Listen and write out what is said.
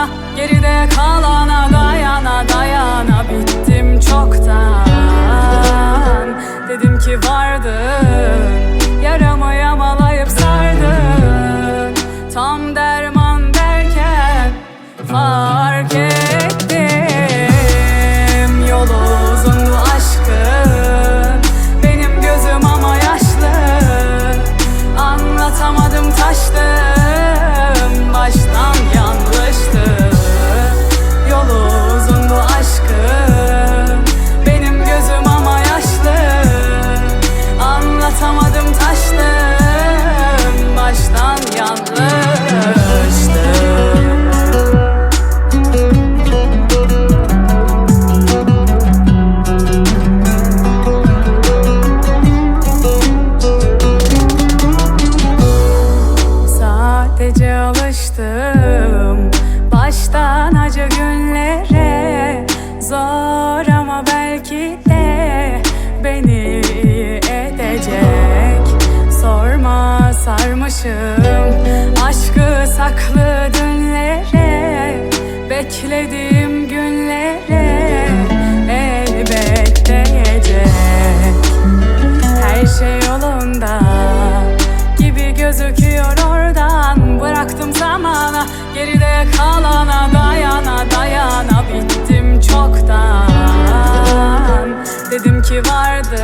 zamana geride kalana dayana dayana Bittim çoktan sarmışım. Aşkı saklı dünlere Beklediğim günlere Elbet değecek her şey yolunda gibi gözüküyor oradan. Bıraktım zamana geride kalana dayana dayana Bittim çoktan. Dedim ki vardı